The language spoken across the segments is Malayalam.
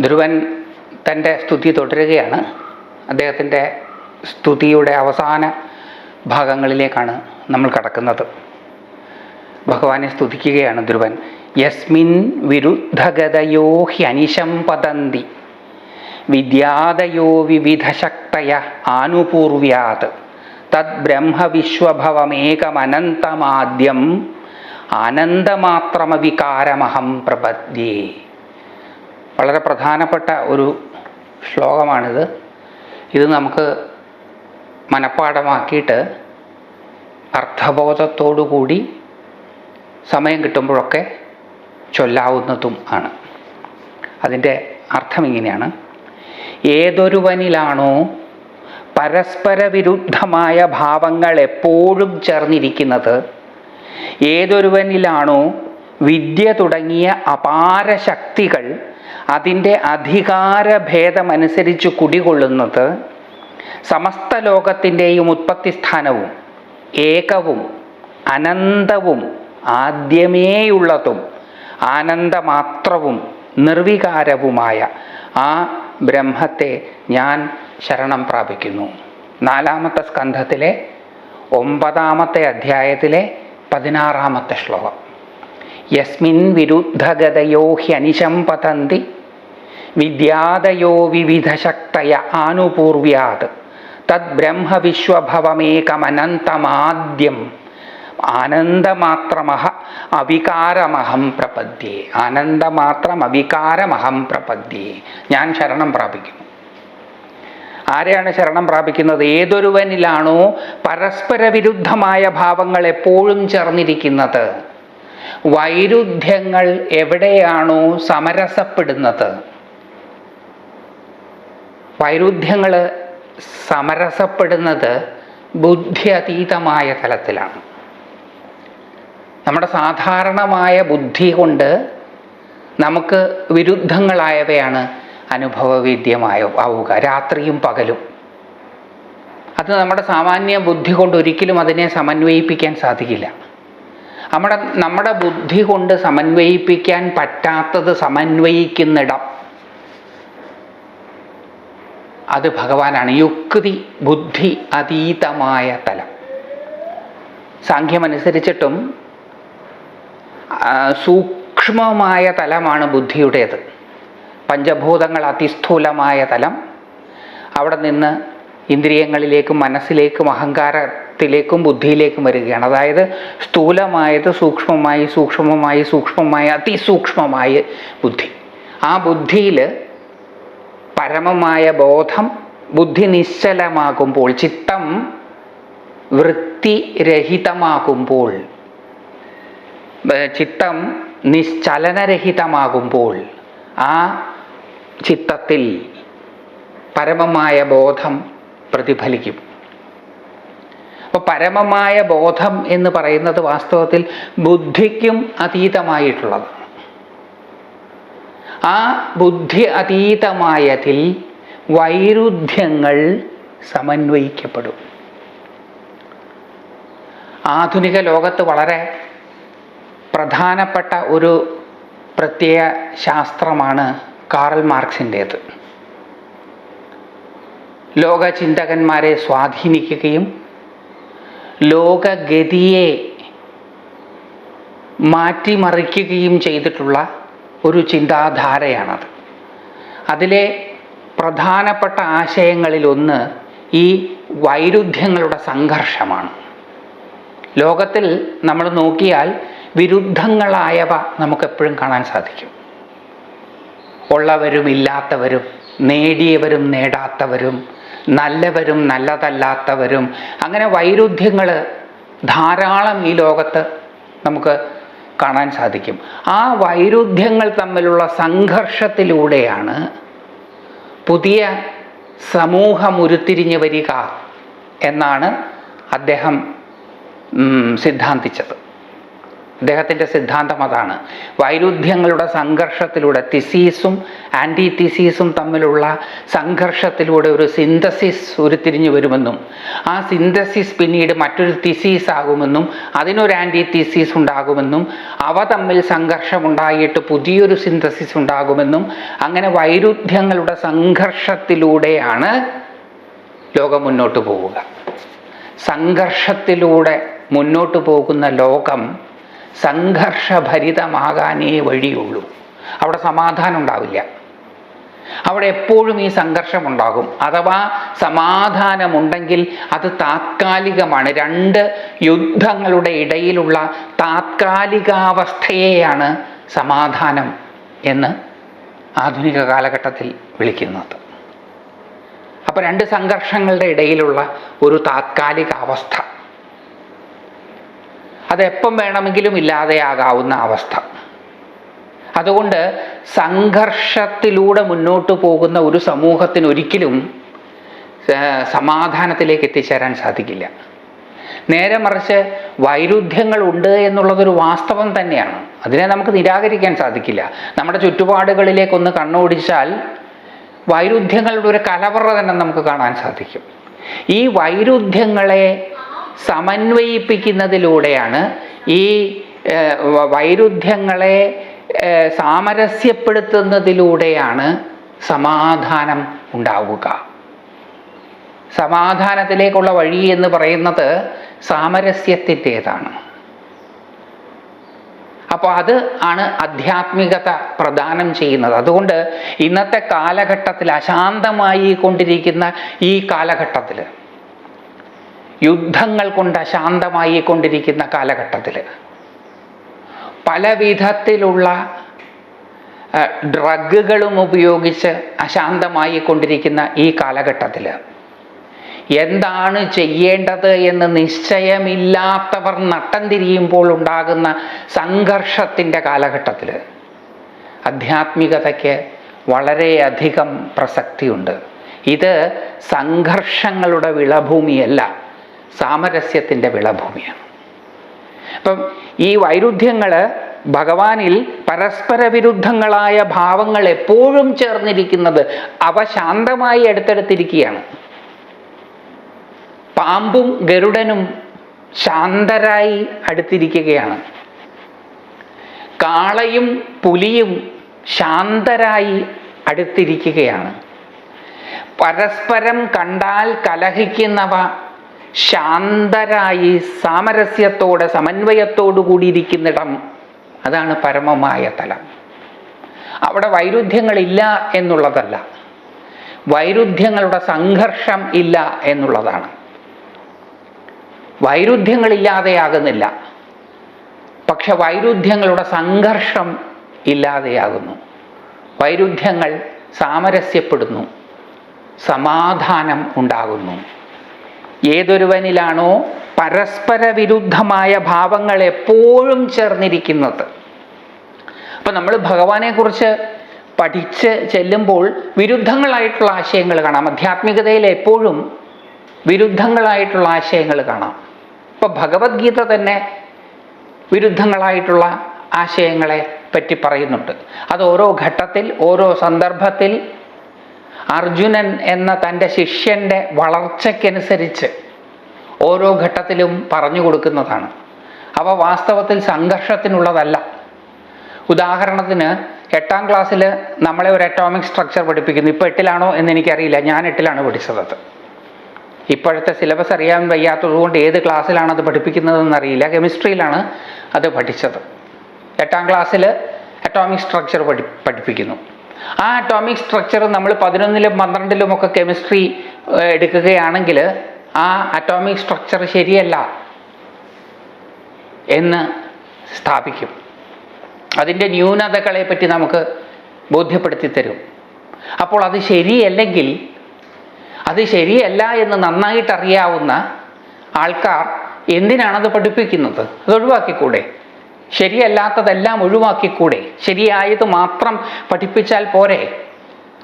ധ്രുവൻ തന്റെ സ്തുതി തുടരുകയാണ്. അദ്ദേഹത്തിന്റെ സ്തുതിയുടെ അവസാന ഭാഗങ്ങളിലേക്കാണ് നമ്മൾ കടക്കുന്നത്. ഭഗവാനെ സ്തുതിക്കുകയാണ് ധ്രുവൻ. യസ്മിൻ വിരുദ്ധഗതയോ ഹ്യനിശം പതന്തി. വിദ്യാദയോ വിവിധശക്തയ ആനുപൂർവ്യാത്. തദ് ബ്രഹ്മവിശ്വഭവമേകമനന്തമാദ്യം. ആനന്ദമാത്രമവികാരമഹം പ്രപദ്യേ. വളരെ പ്രധാനപ്പെട്ട ഒരു ശ്ലോകമാണിത്. ഇത് നമുക്ക് മനഃപ്പാഠമാക്കിയിട്ട് അർത്ഥബോധത്തോടു കൂടി സമയം കിട്ടുമ്പോഴൊക്കെ ചൊല്ലാവുന്നതും ആണ്. അതിന്റെ അർത്ഥം ഇങ്ങനെയാണ്. ഏതൊരുവനിലാണോ പരസ്പര വിരുദ്ധമായ ഭാവങ്ങൾ എപ്പോഴും ചേർന്നിരിക്കുന്നത് ഏതൊരുവനിലാണോ വിദ്യ തുടങ്ങിയ അപാര ശക്തികൾ അതിന്റെ അധികാരഭേദമനുസരിച്ച് കുടികൊള്ളുന്നത് സമസ്ത ലോകത്തിന്റെയും ഉത്പത്തി സ്ഥാനവും ഏകവും അനന്തവും ആദ്യമേയുള്ളതും ആനന്ദമാത്രവും നിർവികാരവുമായ ആ ബ്രഹ്മത്തെ ഞാൻ ശരണം പ്രാപിക്കുന്നു. നാലാമത്തെ സ്കന്ധത്തിലെ ഒമ്പതാമത്തെ അധ്യായത്തിലെ പതിനാറാമത്തെ ശ്ലോകം. യസ്മിൻ വിരുദ്ധഗതയോ ഹ്യനിശം പതന്തി വിദ്യാദയോ വിവിധശക്തയ ആനുപൂർവ്യാത്. തദ് ബ്രഹ്മവിശ്വഭവമേകമനന്തമാദ്യം ആനന്ദമാത്രമഹ അവികാരമഹം പ്രപദ്യേ. ആനന്ദമാത്രം അവികാരമഹം പ്രപദ്യേ. ഞാൻ ശരണം പ്രാപിക്കുന്നു. ആരെയാണ് ശരണം പ്രാപിക്കുന്നത്? ഏതൊരുവനിലാണോ പരസ്പര വിരുദ്ധമായ ഭാവങ്ങൾ എപ്പോഴും ചേർന്നിരിക്കുന്നത്? വൈരുദ്ധ്യങ്ങൾ എവിടെയാണോ സമരസപ്പെടുന്നത്? വൈരുദ്ധ്യങ്ങൾ സമരസപ്പെടുന്നത് ബുദ്ധി അതീതമായ തലത്തിലാണ്. നമ്മുടെ സാധാരണമായ ബുദ്ധി കൊണ്ട് നമുക്ക് വിരുദ്ധങ്ങളായവയാണ് അനുഭവവേദ്യമായ ആവുക രാത്രിയും പകലും. അത് നമ്മുടെ സാമാന്യ ബുദ്ധി കൊണ്ട് ഒരിക്കലും അതിനെ സമന്വയിപ്പിക്കാൻ സാധിക്കില്ല. നമ്മുടെ നമ്മുടെ ബുദ്ധി കൊണ്ട് സമന്വയിപ്പിക്കാൻ പറ്റാത്തത് സമന്വയിക്കുന്നിടം അത് ഭഗവാനാണ്. യുക്തി ബുദ്ധി അതീതമായ തലം. സാഖ്യമനുസരിച്ചിട്ടും സൂക്ഷ്മമായ തലമാണ് ബുദ്ധിയുടേത്. പഞ്ചഭൂതങ്ങൾ അതിസ്ഥൂലമായ തലം. അവിടെ നിന്ന് ഇന്ദ്രിയങ്ങളിലേക്കും മനസ്സിലേക്കും അഹങ്കാരത്തിലേക്കും ബുദ്ധിയിലേക്കും വരികയാണ്. അതായത് സ്ഥൂലമായത് സൂക്ഷ്മമായി സൂക്ഷ്മമായി സൂക്ഷ്മമായി അതിസൂക്ഷ്മമായ ബുദ്ധി. ആ ബുദ്ധിയിൽ പരമമായ ബോധം ബുദ്ധി നിശ്ചലമാകുമ്പോൾ ചിത്തം വൃത്തിരഹിതമാകുമ്പോൾ ചിത്തം നിശ്ചലനരഹിതമാകുമ്പോൾ ആ ചിത്തത്തിൽ പരമമായ ബോധം പ്രതിഫലിക്കും. അപ്പോൾ പരമമായ ബോധം എന്ന് പറയുന്നത് വാസ്തവത്തിൽ ബുദ്ധിക്കും അതീതമായിട്ടുള്ളതാണ് ആ ബുദ്ധി അതീതമായതിൽ വൈരുദ്ധ്യങ്ങൾ സമന്വയിക്കപ്പെടും. ആധുനിക ലോകത്ത് വളരെ പ്രധാനപ്പെട്ട ഒരു പ്രത്യയ ശാസ്ത്രമാണ് കാറൽ മാർക്സിന്റേത്. ലോക ചിന്തകന്മാരെ സ്വാധീനിക്കുകയും ലോകഗതിയെ മാറ്റിമറിക്കുകയും ചെയ്തിട്ടുള്ള ഒരു ചിന്താധാരയാണത്. അതിലെ പ്രധാനപ്പെട്ട ആശയങ്ങളിലൊന്ന് ഈ വൈരുദ്ധ്യങ്ങളുടെ സംഘർഷമാണ്. ലോകത്തിൽ നമ്മൾ നോക്കിയാൽ വിരുദ്ധങ്ങളായവ നമുക്കെപ്പോഴും കാണാൻ സാധിക്കും. ഉള്ളവരും ഇല്ലാത്തവരും നേടിയവരും നേടാത്തവരും നല്ലവരും നല്ലതല്ലാത്തവരും അങ്ങനെ വൈരുദ്ധ്യങ്ങൾ ധാരാളം ഈ ലോകത്ത് നമുക്ക് കാണാൻ സാധിക്കും. ആ വൈരുദ്ധ്യങ്ങൾ തമ്മിലുള്ള സംഘർഷത്തിലൂടെയാണ് പുതിയ സമൂഹം ഉരുത്തിരിഞ്ഞു വരിക എന്നാണ് അദ്ദേഹം സിദ്ധാന്തിച്ചത്. അദ്ദേഹത്തിന്റെ സിദ്ധാന്തം അതാണ്. വൈരുദ്ധ്യങ്ങളുടെ സംഘർഷത്തിലൂടെ തിസീസും ആന്റി തിസീസും തമ്മിലുള്ള സംഘർഷത്തിലൂടെ ഒരു സിന്തസിസ് ഉരുത്തിരിഞ്ഞു വരുമെന്നും ആ സിന്തസിസ് പിന്നീട് മറ്റൊരു തിസീസ് ആകുമെന്നും അതിനൊരു ആന്റി തിസീസ് ഉണ്ടാകുമെന്നും അവ തമ്മിൽ സംഘർഷമുണ്ടായിട്ട് പുതിയൊരു സിന്തസിസ് ഉണ്ടാകുമെന്നും അങ്ങനെ വൈരുദ്ധ്യങ്ങളുടെ സംഘർഷത്തിലൂടെയാണ് ലോകം മുന്നോട്ട് പോവുക. സംഘർഷത്തിലൂടെ മുന്നോട്ട് പോകുന്ന ലോകം സംഘർഷഭരിതമാകാനേ വഴിയുള്ളൂ. അവിടെ സമാധാനം ഉണ്ടാവില്ല അവിടെ എപ്പോഴും ഈ സംഘർഷം ഉണ്ടാകും അഥവാ സമാധാനമുണ്ടെങ്കിൽ അത് താത്കാലികമാണ്. രണ്ട് യുദ്ധങ്ങളുടെ ഇടയിലുള്ള താത്കാലികാവസ്ഥയെയാണ് സമാധാനം എന്ന് ആധുനിക കാലഘട്ടത്തിൽ വിളിക്കുന്നത്. അപ്പോൾ രണ്ട് സംഘർഷങ്ങളുടെ ഇടയിലുള്ള ഒരു താത്കാലിക അവസ്ഥ അതെപ്പം വേണമെങ്കിലും ഇല്ലാതെയാകാവുന്ന അവസ്ഥ. അതുകൊണ്ട് സംഘർഷത്തിലൂടെ മുന്നോട്ട് പോകുന്ന ഒരു സമൂഹത്തിന് ഒരിക്കലും സമാധാനത്തിലേക്ക് എത്തിച്ചേരാൻ സാധിക്കില്ല. നേരെ മറിച്ച് വൈരുദ്ധ്യങ്ങൾ ഉണ്ട് എന്നുള്ളതൊരു വാസ്തവം തന്നെയാണ്. അതിനെ നമുക്ക് നിരാകരിക്കാൻ സാധിക്കില്ല. നമ്മുടെ ചുറ്റുപാടുകളിലേക്കൊന്ന് കണ്ണോടിച്ചാൽ വൈരുദ്ധ്യങ്ങളുടെ ഒരു കലവറ തന്നെ നമുക്ക് കാണാൻ സാധിക്കും. ഈ വൈരുദ്ധ്യങ്ങളെ സമന്വയിപ്പിക്കുന്നതിലൂടെയാണ് ഈ വൈരുദ്ധ്യങ്ങളെ സാമരസ്യപ്പെടുത്തുന്നതിലൂടെയാണ് സമാധാനം ഉണ്ടാവുക. സമാധാനത്തിലേക്കുള്ള വഴി എന്ന് പറയുന്നത് സാമരസ്യത്തിന്റെതാണ്. അപ്പോൾ അത് ആണ് ആധ്യാത്മികത പ്രദാനം ചെയ്യുന്നത്. അതുകൊണ്ട് ഇന്നത്തെ കാലഘട്ടത്തിൽ അശാന്തമായി കൊണ്ടിരിക്കുന്ന ഈ കാലഘട്ടത്തിൽ യുദ്ധങ്ങൾ കൊണ്ട് അശാന്തമായി കൊണ്ടിരിക്കുന്ന കാലഘട്ടത്തിൽ പല വിധത്തിലുള്ള ഡ്രഗുകളും ഉപയോഗിച്ച് അശാന്തമായി കൊണ്ടിരിക്കുന്ന ഈ കാലഘട്ടത്തിൽ എന്താണ് ചെയ്യേണ്ടത് എന്ന് നിശ്ചയമില്ലാത്തവർ നട്ടം തിരിയുമ്പോൾ ഉണ്ടാകുന്ന സംഘർഷത്തിന്റെ കാലഘട്ടത്തിൽ ആധ്യാത്മികതയ്ക്ക് വളരെയധികം പ്രസക്തിയുണ്ട്. ഇത് സംഘർഷങ്ങളുടെ വിളഭൂമിയല്ല. സാമരസ്യത്തിന്റെ വിളഭൂമിയാണ്. അപ്പം ഈ വൈരുദ്ധ്യങ്ങൾ ഭഗവാനിൽ പരസ്പര വിരുദ്ധങ്ങളായ ഭാവങ്ങൾ എപ്പോഴും ചേർന്നിരിക്കുന്നത് അവ ശാന്തമായി എടുത്തെടുത്തിരിക്കുകയാണ്. പാമ്പും ഗരുഡനും ശാന്തരായി അടുത്തിരിക്കുകയാണ്. കാളയും പുലിയും ശാന്തരായി അടുത്തിരിക്കുകയാണ്. പരസ്പരം കണ്ടാൽ കലഹിക്കുന്നവ ശാന്തരായി സാമരസ്യത്തോടെ സമന്വയത്തോടു കൂടിയിരിക്കുന്നിടം അതാണ് പരമമായ തലം. അവിടെ വൈരുദ്ധ്യങ്ങളില്ല എന്നുള്ളതല്ല. വൈരുദ്ധ്യങ്ങളുടെ സംഘർഷം ഇല്ല എന്നുള്ളതാണ്. വൈരുദ്ധ്യങ്ങളില്ലാതെയാകുന്നില്ല. പക്ഷെ വൈരുദ്ധ്യങ്ങളുടെ സംഘർഷം ഇല്ലാതെയാകുന്നു. വൈരുദ്ധ്യങ്ങൾ സാമരസ്യപ്പെടുന്നു. സമാധാനം ഉണ്ടാകുന്നു. ഏതൊരുവനിലാണോ പരസ്പര വിരുദ്ധമായ ഭാവങ്ങൾ എപ്പോഴും ചേർന്നിരിക്കുന്നത്. അപ്പം നമ്മൾ ഭഗവാനെക്കുറിച്ച് പഠിച്ച് ചെല്ലുമ്പോൾ വിരുദ്ധങ്ങളായിട്ടുള്ള ആശയങ്ങൾ കാണാം. ആധ്യാത്മികതയിൽ എപ്പോഴും വിരുദ്ധങ്ങളായിട്ടുള്ള ആശയങ്ങൾ കാണാം. ഇപ്പം ഭഗവത്ഗീത തന്നെ വിരുദ്ധങ്ങളായിട്ടുള്ള ആശയങ്ങളെ പറ്റി പറയുന്നുണ്ട്. അത് ഓരോ ഘട്ടത്തിൽ ഓരോ സന്ദർഭത്തിൽ അർജുനൻ എന്ന തന്റെ ശിഷ്യന്റെ വളർച്ചയ്ക്കനുസരിച്ച് ഓരോ ഘട്ടത്തിലും പറഞ്ഞു കൊടുക്കുന്നതാണ്. അവ വാസ്തവത്തിൽ സംഘർഷത്തിനുള്ളതല്ല. ഉദാഹരണത്തിന് എട്ടാം ക്ലാസ്സിൽ നമ്മളെ ഒരു അറ്റോമിക് സ്ട്രക്ചർ പഠിപ്പിക്കുന്നു. ഇപ്പോൾ എട്ടിലാണോ എന്ന് എനിക്കറിയില്ല. ഞാൻ എട്ടിലാണ് പഠിച്ചത്. ഇപ്പോഴത്തെ സിലബസ് അറിയാൻ വയ്യാത്തതുകൊണ്ട് ഏത് ക്ലാസ്സിലാണ് അത് പഠിപ്പിക്കുന്നതെന്ന് അറിയില്ല. കെമിസ്ട്രിയിലാണ് അത് പഠിച്ചത്. എട്ടാം ക്ലാസ്സിൽ അറ്റോമിക് സ്ട്രക്ചർ പഠി പഠിപ്പിക്കുന്നു. ആ അറ്റോമിക് സ്ട്രക്ചർ നമ്മൾ പതിനൊന്നിലും പന്ത്രണ്ടിലും ഒക്കെ കെമിസ്ട്രി എടുക്കുകയാണെങ്കിൽ ആ അറ്റോമിക് സ്ട്രക്ചർ ശരിയല്ല എന്ന് സ്ഥാപിക്കും. അതിന്റെ ന്യൂനതകളെ പറ്റി നമുക്ക് ബോധ്യപ്പെടുത്തി തരും. അപ്പോൾ അത് ശരിയല്ലെങ്കിൽ അത് ശരിയല്ല എന്ന് നന്നായിട്ട് അറിയാവുന്ന ആൾക്കാർ എന്തിനാണത് പഠിപ്പിക്കുന്നത്? അത് ഒഴിവാക്കിക്കൂടെ? ശരിയല്ലാത്തതെല്ലാം ഒഴിവാക്കിക്കൂടെ? ശരിയായത് മാത്രം പഠിപ്പിച്ചാൽ പോരെ?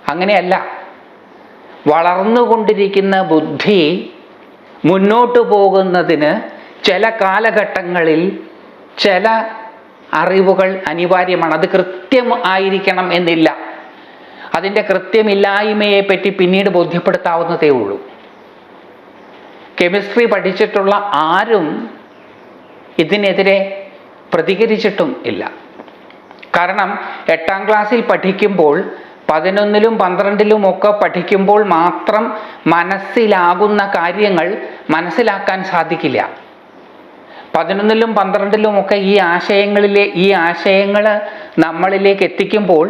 അങ്ങനെയല്ല. വളർന്നുകൊണ്ടിരിക്കുന്ന ബുദ്ധി മുന്നോട്ട് പോകുന്നതിന് ചില കാലഘട്ടങ്ങളിൽ ചില അറിവുകൾ അനിവാര്യമാണ്. അത് കൃത്യം ആയിരിക്കണം എന്നില്ല. അതിന്റെ കൃത്യമില്ലായ്മയെ പറ്റി പിന്നീട് ബോധ്യപ്പെടുത്താവുന്നതേ ഉള്ളൂ. കെമിസ്ട്രി പഠിച്ചിട്ടുള്ള ആരും ഇതിനെതിരെ പ്രതികരിച്ചിട്ടും ഇല്ല. കാരണം എട്ടാം ക്ലാസ്സിൽ പഠിക്കുമ്പോൾ പതിനൊന്നിലും പന്ത്രണ്ടിലും ഒക്കെ പഠിക്കുമ്പോൾ മാത്രം മനസ്സിലാകുന്ന കാര്യങ്ങൾ മനസ്സിലാക്കാൻ സാധിക്കില്ല. പതിനൊന്നിലും പന്ത്രണ്ടിലും ഒക്കെ ഈ ആശയങ്ങളിലെ ഈ ആശയങ്ങൾ നമ്മളിലേക്ക് എത്തിക്കുമ്പോൾ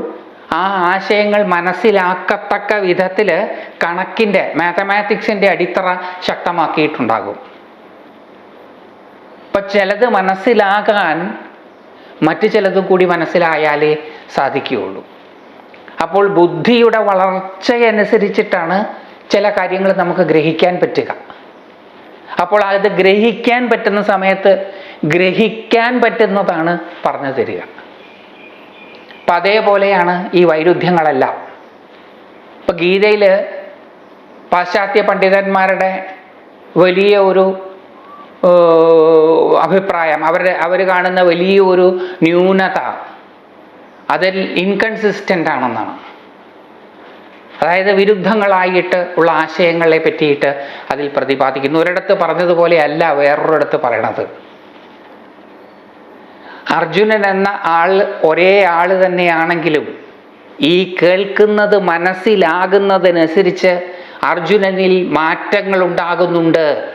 ആ ആശയങ്ങൾ മനസ്സിലാക്കത്തക്ക വിധത്തിൽ കണക്കിന്റെ മാത്തമാറ്റിക്സിന്റെ അടിത്തറ ശക്തമാക്കിയിട്ടുണ്ടാകും. ചിലത് മനസ്സിലാകാൻ മറ്റു ചിലതും കൂടി മനസ്സിലായാലേ സാധിക്കുകയുള്ളൂ. അപ്പോൾ ബുദ്ധിയുടെ വളർച്ചയനുസരിച്ചിട്ടാണ് ചില കാര്യങ്ങൾ നമുക്ക് ഗ്രഹിക്കാൻ പറ്റുക. അപ്പോൾ അത് ഗ്രഹിക്കാൻ പറ്റുന്ന സമയത്ത് ഗ്രഹിക്കാൻ പറ്റുന്നതാണ് പറഞ്ഞു തരിക. അപ്പം അതേപോലെയാണ് ഈ വൈരുദ്ധ്യങ്ങളെല്ലാം. ഇപ്പം ഗീതയിൽ പാശ്ചാത്യ പണ്ഡിതന്മാരുടെ വലിയ ഒരു അഭിപ്രായം. അവരുടെ അവർ കാണുന്ന വലിയ ഒരു ന്യൂനത അതിൽ ഇൻകൺസിസ്റ്റന്റ് ആണെന്നാണ്. അതായത് വിരുദ്ധങ്ങളായിട്ട് ഉള്ള ആശയങ്ങളെ പറ്റിയിട്ട് അതിൽ പ്രതിപാദിക്കുന്നു. ഒരിടത്ത് പറഞ്ഞതുപോലെയല്ല വേറൊരിടത്ത് പറയണത്. അർജുനൻ എന്ന ആൾ ഒരേ ആൾ തന്നെയാണെങ്കിലും ഈ കേൾക്കുന്നത് മനസ്സിലാകുന്നതിനനുസരിച്ച് അർജുനനിൽ മാറ്റങ്ങൾ ഉണ്ടാകുന്നുണ്ട്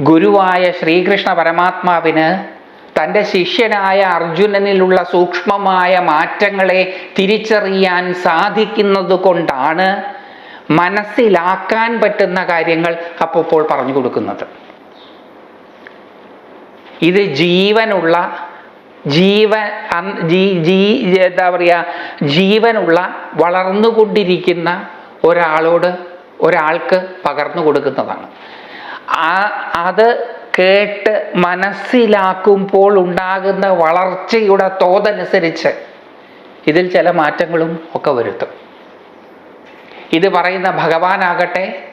ഗുരുവായ ശ്രീകൃഷ്ണ പരമാത്മാവിന് തന്റെ ശിഷ്യനായ അർജുനനിലുള്ള സൂക്ഷ്മമായ മാറ്റങ്ങളെ തിരിച്ചറിയാൻ സാധിക്കുന്നത് കൊണ്ടാണ് മനസ്സിലാക്കാൻ പറ്റുന്ന കാര്യങ്ങൾ അപ്പോൾ പറഞ്ഞു കൊടുക്കുന്നത്. ഇത് ജീവനുള്ള ജീവ ജീ- എന്താ പറയുക ജീവനുള്ള വളർന്നുകൊണ്ടിരിക്കുന്ന ഒരാളോട് ഒരാൾക്ക് പകർന്നു കൊടുക്കുന്നതാണ്. ആ അത് കേട്ട് മനസ്സിലാക്കുമ്പോൾ ഉണ്ടാകുന്ന വളർച്ചയുടെ തോതനുസരിച്ച് ഇതിൽ ചില മാറ്റങ്ങളും ഒക്കെ വരുത്തും. ഇത് പറയുന്ന ഭഗവാനാകട്ടെ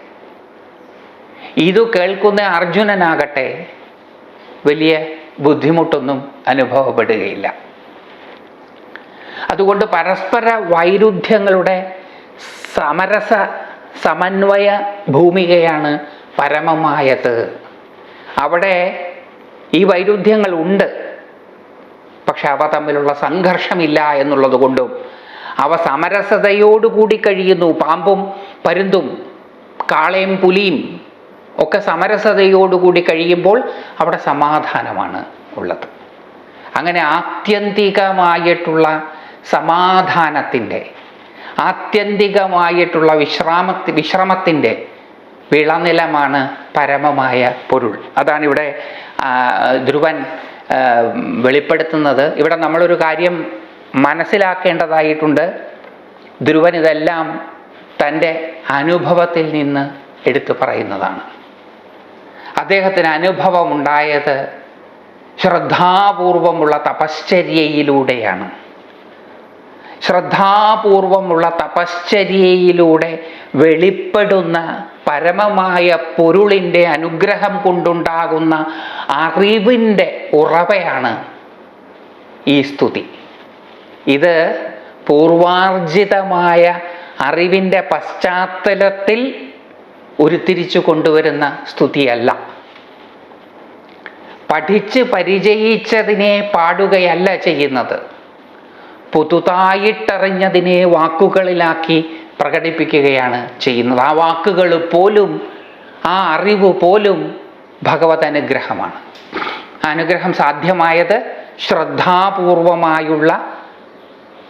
ഇത് കേൾക്കുന്ന അർജുനനാകട്ടെ വലിയ ബുദ്ധിമുട്ടൊന്നും അനുഭവപ്പെടുകയില്ല. അതുകൊണ്ട് പരസ്പര വൈരുദ്ധ്യങ്ങളുടെ സമരസ സമന്വയ ഭൂമികയാണ് പരമമായത്. അവിടെ ഈ വൈരുദ്ധ്യങ്ങൾ ഉണ്ട്. പക്ഷെ അവ തമ്മിലുള്ള സംഘർഷമില്ല എന്നുള്ളത് കൊണ്ടും അവ സമരസതയോടുകൂടി കഴിയുന്നു. പാമ്പും പരുന്തും കാളയും പുലിയും ഒക്കെ സമരസതയോടുകൂടി കഴിയുമ്പോൾ അവിടെ സമാധാനമാണ് ഉള്ളത്. അങ്ങനെ ആത്യന്തികമായിട്ടുള്ള സമാധാനത്തിന്റെ ആത്യന്തികമായിട്ടുള്ള വിശ്രാമത്തി വിശ്രമത്തിന്റെ വിളനിലമാണ് പരമമായ പൊരുൾ. അതാണ് ഇവിടെ ധ്രുവൻ വെളിപ്പെടുത്തുന്നത്. ഇവിടെ നമ്മളൊരു കാര്യം മനസ്സിലാക്കേണ്ടതായിട്ടുണ്ട്. ധ്രുവൻ ഇതെല്ലാം തന്റെ അനുഭവത്തിൽ നിന്ന് എടുത്തു പറയുന്നതാണ്. അദ്ദേഹത്തിന് അനുഭവമുണ്ടായത് ശ്രദ്ധാപൂർവമുള്ള തപശ്ചര്യയിലൂടെയാണ്. ശ്രദ്ധാപൂർവമുള്ള തപശ്ചര്യയിലൂടെ വെളിപ്പെടുന്ന പരമമായ പൊരുളിന്റെ അനുഗ്രഹം കൊണ്ടുണ്ടാകുന്ന അറിവിന്റെ ഉറവയാണ് ഈ സ്തുതി. ഇത് പൂർവാർജിതമായ അറിവിന്റെ പശ്ചാത്തലത്തിൽ ഉരുത്തിരിച്ചു കൊണ്ടുവരുന്ന സ്തുതിയല്ല. പഠിച്ച് പരിചയിച്ചതിനെ പാടുകയല്ല ചെയ്യുന്നത്. പുതുതായിട്ടറിഞ്ഞതിനെ വാക്കുകളിലാക്കി പ്രകടിപ്പിക്കുകയാണ് ചെയ്യുന്നത്. ആ വാക്കുകൾ പോലും ആ അറിവ് പോലും ഭഗവത് അനുഗ്രഹമാണ്. അനുഗ്രഹം സാധ്യമായത് ശ്രദ്ധാപൂർവമായുള്ള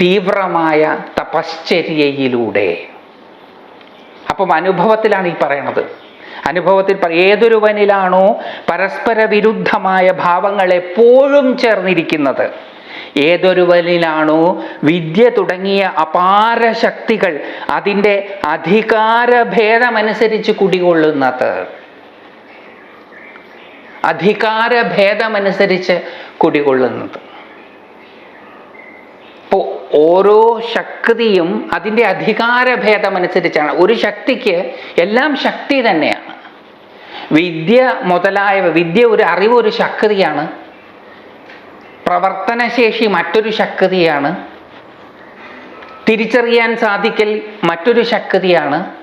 തീവ്രമായ തപശ്ചര്യയിലൂടെ. അപ്പം അനുഭവത്തിലാണ് ഈ പറയണത്. അനുഭവത്തിൽ ഏതൊരുവനിലാണോ പരസ്പര വിരുദ്ധമായ ഭാവങ്ങൾ എപ്പോഴും ചേർന്നിരിക്കുന്നത്. ഏതൊരുവനിലാണോ വിദ്യ തുടങ്ങിയ അപാര ശക്തികൾ അതിന്റെ അധികാരഭേദമനുസരിച്ച് കുടികൊള്ളുന്നത്. അധികാരഭേദമനുസരിച്ച് കുടികൊള്ളുന്നത്. ഇപ്പോൾ ഓരോ ശക്തിയും അതിന്റെ അധികാരഭേദമനുസരിച്ചാണ് ഒരു ശക്തിക്ക് എല്ലാം ശക്തി തന്നെയാണ്. വിദ്യ മുതലായവ വിദ്യ ഒരു അറിവ് ഒരു ശക്തിയാണ്. പ്രവർത്തനശേഷി മറ്റൊരു ശക്തിയാണ്. തിരിച്ചറിയാൻ സാധിക്കൽ മറ്റൊരു ശക്തിയാണ്.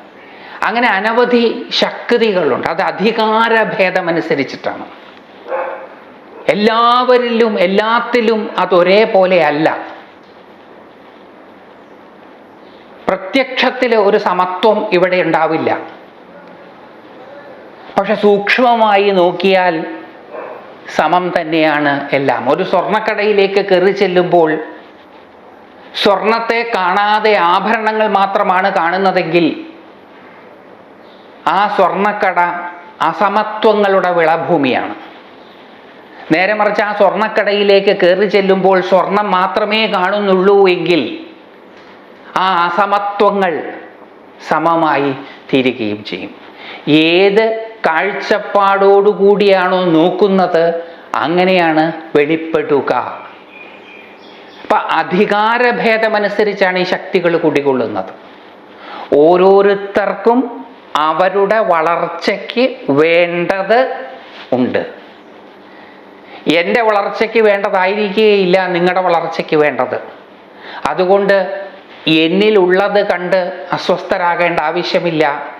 അങ്ങനെ അനവധി ശക്തികളുണ്ട്. അത് അധികാര ഭേദമനുസരിച്ചിട്ടാണ്. എല്ലാവരിലും എല്ലാത്തിലും അത് ഒരേപോലെ അല്ല പ്രത്യക്ഷത്തിൽ ഒരു സമത്വം ഇവിടെ ഉണ്ടാവില്ല. പക്ഷെ സൂക്ഷ്മമായി നോക്കിയാൽ സമം തന്നെയാണ് എല്ലാം. ഒരു സ്വർണക്കടയിലേക്ക് കയറി ചെല്ലുമ്പോൾ സ്വർണത്തെ കാണാതെ ആഭരണങ്ങൾ മാത്രമാണ് കാണുന്നതെങ്കിൽ ആ സ്വർണക്കട അസമത്വങ്ങളുടെ വിളഭൂമിയാണ്. നേരെ മറിച്ച് ആ സ്വർണക്കടയിലേക്ക് കയറി ചെല്ലുമ്പോൾ സ്വർണം മാത്രമേ കാണുന്നുള്ളൂ എങ്കിൽ ആ അസമത്വങ്ങൾ സമമായി തീരുകയും ചെയ്യും. ഏത് കാഴ്ചപ്പാടോടുകൂടിയാണോ നോക്കുന്നത്? അങ്ങനെയാണ് വെളിപ്പെടുക. അപ്പൊ അധികാരഭേദമനുസരിച്ചാണ് ഈ ശക്തികൾ കുടികൊള്ളുന്നത്. ഓരോരുത്തർക്കും അവരുടെ വളർച്ചയ്ക്ക് വേണ്ടത് ഉണ്ട്. എന്റെ വളർച്ചയ്ക്ക് വേണ്ടതായിരിക്കുകയില്ല നിങ്ങളുടെ വളർച്ചയ്ക്ക് വേണ്ടത്. അതുകൊണ്ട് എന്നിലുള്ളത് കണ്ട് അസ്വസ്ഥരാകേണ്ട ആവശ്യമില്ല.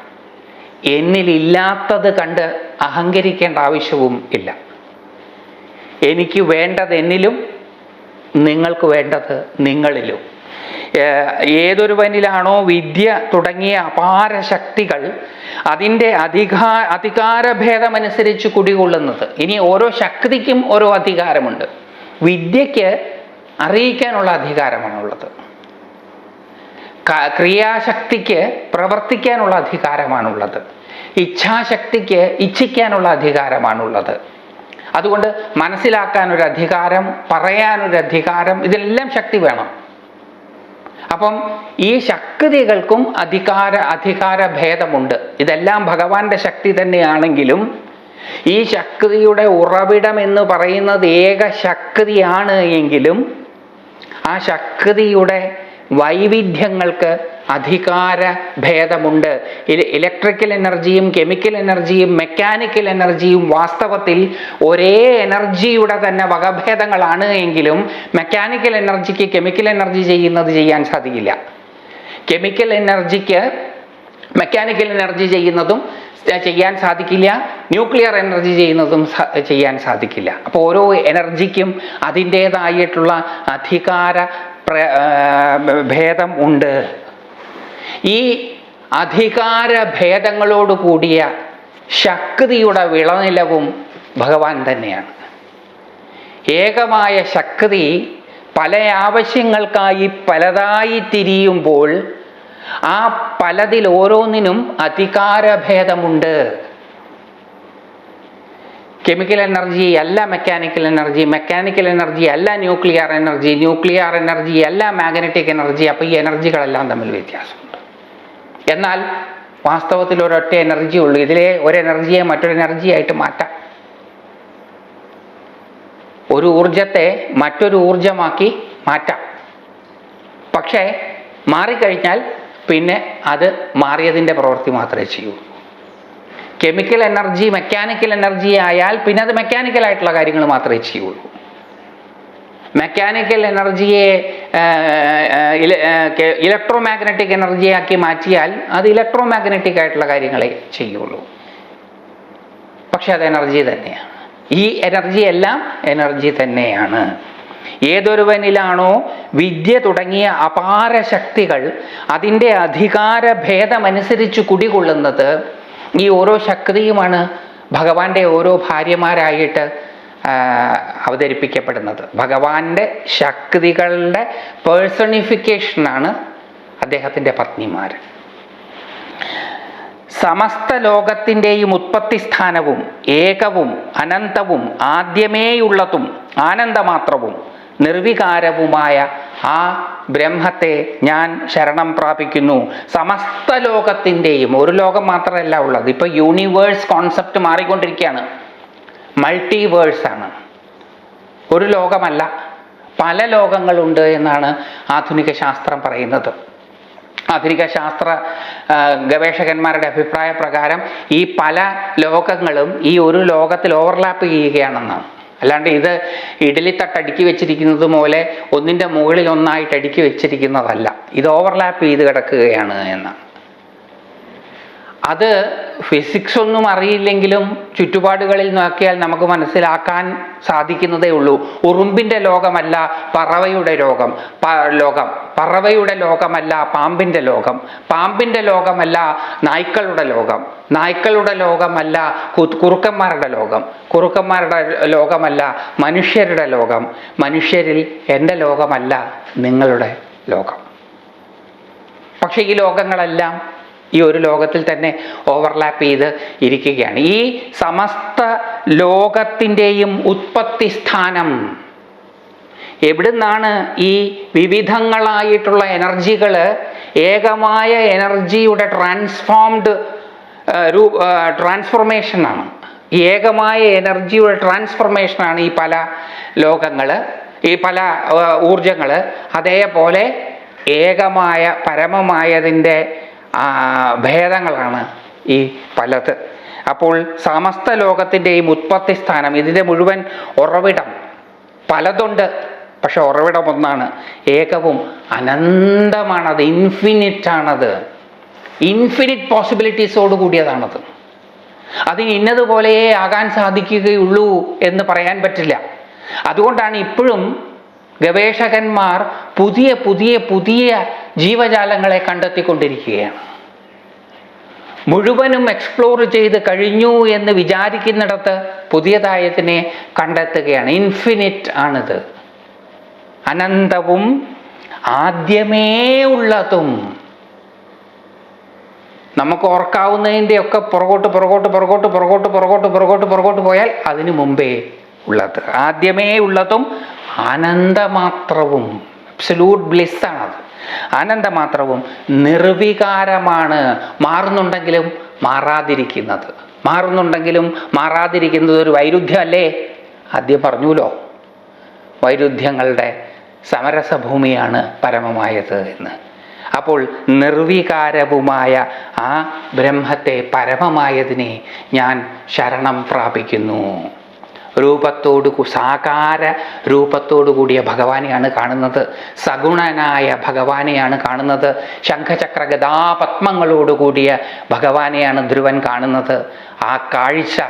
എന്നിലില്ലാത്തത് കണ്ട് അഹങ്കരിക്കേണ്ട ആവശ്യവും ഇല്ല. എനിക്ക് വേണ്ടത് എന്നിലും നിങ്ങൾക്ക് വേണ്ടത് നിങ്ങളിലും. ഏതൊരുവനിലാണോ വിദ്യ തുടങ്ങിയ അപാര ശക്തികൾ അതിന്റെ അധികാ അധികാരഭേദമനുസരിച്ച് കുടികൊള്ളുന്നത്. ഇനി ഓരോ ശക്തിക്കും ഓരോ അധികാരമുണ്ട്. വിദ്യയ്ക്ക് അറിയിക്കാനുള്ള അധികാരമാണുള്ളത്. ക്രിയാശക്തിക്ക് പ്രവർത്തിക്കാനുള്ള അധികാരമാണുള്ളത്. ഇച്ഛാശക്തിക്ക് ഇച്ഛിക്കാനുള്ള അധികാരമാണുള്ളത്. അതുകൊണ്ട് മനസ്സിലാക്കാൻ ഒരു അധികാരം പറയാനൊരു അധികാരം ഇതെല്ലാം ശക്തി വേണം. അപ്പം ഈ ശക്തികൾക്കും അധികാര അധികാര ഭേദമുണ്ട്. ഇതെല്ലാം ഭഗവാന്റെ ശക്തി തന്നെയാണെങ്കിലും ഈ ശക്തിയുടെ ഉറവിടം എന്ന് പറയുന്നത് ഏക ശക്തിയാണ് എങ്കിലും ആ ശക്തിയുടെ വൈവിധ്യങ്ങൾക്ക് അധികാര ഭേദമുണ്ട്. ഇലക്ട്രിക്കൽ എനർജിയും കെമിക്കൽ എനർജിയും മെക്കാനിക്കൽ എനർജിയും വാസ്തവത്തിൽ ഒരേ എനർജിയുടെ തന്നെ വകഭേദങ്ങളാണ് എങ്കിലും മെക്കാനിക്കൽ എനർജിക്ക് കെമിക്കൽ എനർജി ചെയ്യുന്നത് ചെയ്യാൻ സാധിക്കില്ല. കെമിക്കൽ എനർജിക്ക് മെക്കാനിക്കൽ എനർജി ചെയ്യുന്നതും ചെയ്യാൻ സാധിക്കില്ല. ന്യൂക്ലിയർ എനർജി ചെയ്യുന്നതും ചെയ്യാൻ സാധിക്കില്ല. അപ്പോൾ ഓരോ എനർജിക്കും അതിന്റേതായിട്ടുള്ള അധികാര ഭേദം ഉണ്ട്. ഈ അധികാര ഭേദങ്ങളോട് കൂടിയ ശക്തിയുടെ വിളനിലവും ഭഗവാൻ തന്നെയാണ്. ഏകമായ ശക്തി പല ആവശ്യങ്ങൾക്കായി പലതായി തിരിയുമ്പോൾ ആ പലതിൽ ഓരോന്നിനും അധികാരഭേദമുണ്ട് കെമിക്കൽ എനർജി അല്ല മെക്കാനിക്കൽ എനർജി മെക്കാനിക്കൽ എനർജി അല്ല ന്യൂക്ലിയർ എനർജി ന്യൂക്ലിയർ എനർജി അല്ല മാഗ്നറ്റിക് എനർജി അപ്പോൾ ഈ എനർജികളെല്ലാം തമ്മിൽ വ്യത്യാസമുണ്ട് എന്നാൽ വാസ്തവത്തിൽ ഒരൊറ്റ എനർജി ഉള്ളൂ. ഇതിലെ ഒരു എനർജിയെ മറ്റൊരു എനർജിയായിട്ട് മാറ്റാം. ഒരു ഊർജത്തെ മറ്റൊരു ഊർജമാക്കി മാറ്റാം. പക്ഷേ മാറിക്കഴിഞ്ഞാൽ പിന്നെ അത് മാറിയതിന്റെ പ്രവൃത്തി മാത്രമേ ചെയ്യൂ. കെമിക്കൽ എനർജി മെക്കാനിക്കൽ എനർജി ആയാൽ പിന്നെ അത് മെക്കാനിക്കൽ ആയിട്ടുള്ള കാര്യങ്ങൾ മാത്രമേ ചെയ്യുള്ളൂ. മെക്കാനിക്കൽ എനർജിയെ ഇലക്ട്രോ മാഗ്നറ്റിക് എനർജിയാക്കി മാറ്റിയാൽ അത് ഇലക്ട്രോ മാഗ്നറ്റിക് ആയിട്ടുള്ള കാര്യങ്ങളെ ചെയ്യുള്ളൂ. പക്ഷെ അത് എനർജി തന്നെയാണ്. ഈ എനർജി എല്ലാം എനർജി തന്നെയാണ്. ഏതൊരുവനിലാണോ വിദ്യ തുടങ്ങിയ അപാര ശക്തികൾ അതിന്റെ അധികാര ഭേദമനുസരിച്ച് കുടികൊള്ളുന്നത് ഈ ഓരോ ശക്തിയുമാണ് ഭഗവാന്റെ ഓരോ ഭാര്യമാരായിട്ട് അവതരിപ്പിക്കപ്പെടുന്നത്. ഭഗവാന്റെ ശക്തികളുടെ പേഴ്സണിഫിക്കേഷനാണ് അദ്ദേഹത്തിന്റെ പത്നിമാർ സമസ്ത ലോകത്തിന്റെയും ഉത്പത്തി സ്ഥാനവും ഏകവും അനന്തവും ആദ്യമേയുള്ളതും ആനന്ദമാത്രവും നിർവികാരവുമായ ആ ബ്രഹ്മത്തെ ഞാൻ ശരണം പ്രാപിക്കുന്നു. സമസ്ത ലോകത്തിന്റെയും ഒരു ലോകം മാത്രമല്ല ഉള്ളത്. ഇപ്പോൾ യൂണിവേഴ്സ് കോൺസെപ്റ്റ് മാറിക്കൊണ്ടിരിക്കുകയാണ്. മൾട്ടിവേഴ്സ് ആണ്. ഒരു ലോകമല്ല. പല ലോകങ്ങളുണ്ട് എന്നാണ് ആധുനിക ശാസ്ത്രം പറയുന്നത്. ആധുനിക ശാസ്ത്ര ഗവേഷകന്മാരുടെ അഭിപ്രായ പ്രകാരം ഈ പല ലോകങ്ങളും ഈ ഒരു ലോകത്തിൽ ഓവർലാപ്പ് ചെയ്യുകയാണെന്നാണ്. അല്ലാണ്ട് ഇത് ഇഡലിത്തട്ട് അടുക്കി വെച്ചിരിക്കുന്നത് പോലെ ഒന്നിന്റെ മുകളിൽ ഒന്നായിട്ട് അടുക്കി വെച്ചിരിക്കുന്നതല്ല. ഇത് ഓവർലാപ്പ് ചെയ്ത് കിടക്കുകയാണ് എന്നാണ് അത് ഫിസിക്സ് ഒന്നും അറിയില്ലെങ്കിലും ചുറ്റുപാടുകളിൽ നോക്കിയാൽ നമുക്ക് മനസ്സിലാക്കാൻ സാധിക്കുന്നതേ ഉള്ളൂ. ഉറുമ്പിന്റെ ലോകമല്ല പറവയുടെ ലോകം. ലോകം. പറവയുടെ ലോകമല്ല പാമ്പിന്റെ ലോകം. പാമ്പിന്റെ ലോകമല്ല നായ്ക്കളുടെ ലോകം. നായ്ക്കളുടെ ലോകമല്ല കുറുക്കന്മാരുടെ ലോകം. കുറുക്കന്മാരുടെ ലോകമല്ല മനുഷ്യരുടെ ലോകം. മനുഷ്യരിൽ എന്റെ ലോകമല്ല നിങ്ങളുടെ ലോകം. പക്ഷേ ഈ ലോകങ്ങളെല്ലാം ഈ ഒരു ലോകത്തിൽ തന്നെ ഓവർലാപ്പ് ചെയ്ത് ഇരിക്കുകയാണ്. ഈ സമസ്ത ലോകത്തിന്റെയും ഉത്പത്തി സ്ഥാനം എവിടുന്നാണ് ഈ വിവിധങ്ങളായിട്ടുള്ള എനർജികൾ ഏകമായ എനർജിയുടെ ട്രാൻസ്ഫോംഡ് രൂ ട്രാൻസ്ഫോർമേഷനാണ്. ഏകമായ എനർജിയുടെ ട്രാൻസ്ഫോർമേഷനാണ് ഈ പല ലോകങ്ങൾ ഈ പല ഊർജങ്ങൾ അതേപോലെ ഏകമായ പരമമായതിന്റെ ഭേദങ്ങളാണ് ഈ പലത്. അപ്പോൾ സമസ്ത ലോകത്തിന്റെയും ഉത്പത്തി സ്ഥാനം ഇതിന്റെ മുഴുവൻ ഉറവിടം പലതുണ്ട്. പക്ഷെ ഉറവിടം ഒന്നാണ്. ഏകവും അനന്തമാണത്. ഇൻഫിനിറ്റ് ആണത് ഇൻഫിനിറ്റ് പോസിബിലിറ്റീസോട് കൂടിയതാണത്. അതിന് ഇന്നതുപോലെയേ ആകാൻ സാധിക്കുകയുള്ളൂ എന്ന് പറയാൻ പറ്റില്ല. അതുകൊണ്ടാണ് ഇപ്പോഴും ഗവേഷകന്മാർ പുതിയ പുതിയ പുതിയ ജീവജാലങ്ങളെ കണ്ടെത്തിക്കൊണ്ടിരിക്കുകയാണ്. മുഴുവനും എക്സ്പ്ലോർ ചെയ്ത് കഴിഞ്ഞു എന്ന് വിചാരിക്കുന്നിടത്ത് പുതിയതായതിനെ കണ്ടെത്തുകയാണ്. ഇൻഫിനിറ്റ് ആണിത്. അനന്തവും ആദ്യമേ ഉള്ളതും. നമുക്ക് ഓർക്കാവുന്നതിന്റെ ഒക്കെ പുറകോട്ട് പുറകോട്ട് പുറകോട്ട് പുറകോട്ട് പുറകോട്ട് പുറകോട്ട് പുറകോട്ട് പോയാൽ അതിനു മുമ്പേ ഉള്ളത്. ആദ്യമേ ഉള്ളതും ആനന്ദമാത്രവും അബ്സലൂട്ട് ബ്ലിസ്സാണ് അത് ആനന്ദമാത്രവും നിർവികാരമാണ് മാറുന്നുണ്ടെങ്കിലും മാറാതിരിക്കുന്നത്. മാറുന്നുണ്ടെങ്കിലും മാറാതിരിക്കുന്നത് ഒരു വൈരുദ്ധ്യമല്ലേ? ആദ്യം പറഞ്ഞുല്ലോ വൈരുദ്ധ്യങ്ങളുടെ സമരസഭൂമിയാണ് പരമമായത് എന്ന്. അപ്പോൾ നിർവികാരവുമായ ആ ബ്രഹ്മത്തെ പരമമായതിനെ ഞാൻ ശരണം പ്രാപിക്കുന്നു. രൂപത്തോടു സാകാര രൂപത്തോടു കൂടിയ ഭഗവാനെയാണ് കാണുന്നത്. സഗുണനായ ഭഗവാനെയാണ് കാണുന്നത്. ശംഖചക്ര ഗദാപത്മങ്ങളോട് കൂടിയ ഭഗവാനെയാണ് ധ്രുവൻ കാണുന്നത്. ആ കാഴ്ച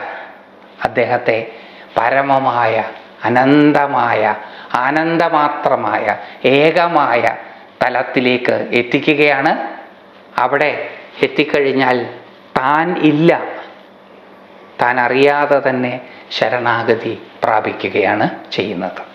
അദ്ദേഹത്തെ പരമമായ അനന്തമായ ആനന്ദമാത്രമായ ഏകമായ തലത്തിലേക്ക് എത്തിക്കുകയാണ്. അവിടെ എത്തിക്കഴിഞ്ഞാൽ താൻ ഇല്ല. താൻ അറിയാതെ തന്നെ ശരണാഗതി പ്രാപിക്കുകയാണ് ചെയ്യുന്നത്.